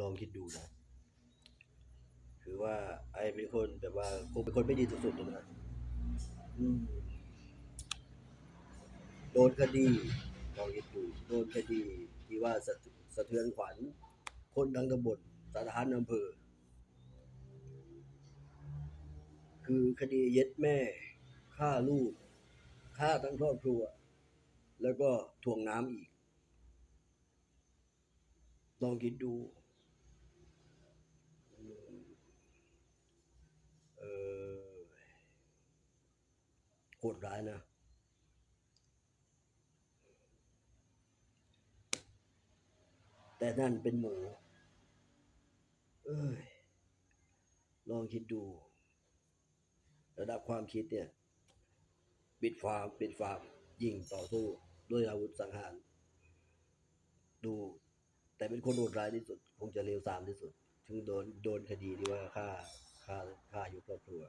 ลองคิดดูนะคือว่าไอ้เป็นคนแบบว่าคงเป็นคนไม่ดีสุดๆเลยนะโดนคดีลองคิดดูโดนคดีที่ว่าสะสะเทือนขวัญ คนทั้งตำบลสถานอำเภอ คือคดีเย็ดแม่ฆ่าลูกฆ่าทั้งครอบครัว แล้วก็ทวงน้ำอีก ลองคิดดูอืมเออโห ดร้ายนะแต่นั่นเป็นหมู เอ้ย ลองคิดดู ระดับความคิดเนี่ย ปิดฟาร์มปิดฟาร์มยิงต่อสู้ด้วยอาวุธสังหาร ดู แต่เป็นคนโหดร้ายที่สุด คงจะเลวทรามที่สุด ถึงโดนโดนคดีที่ว่าฆ่าฆ่าฆ่าอยู่ครอบครัว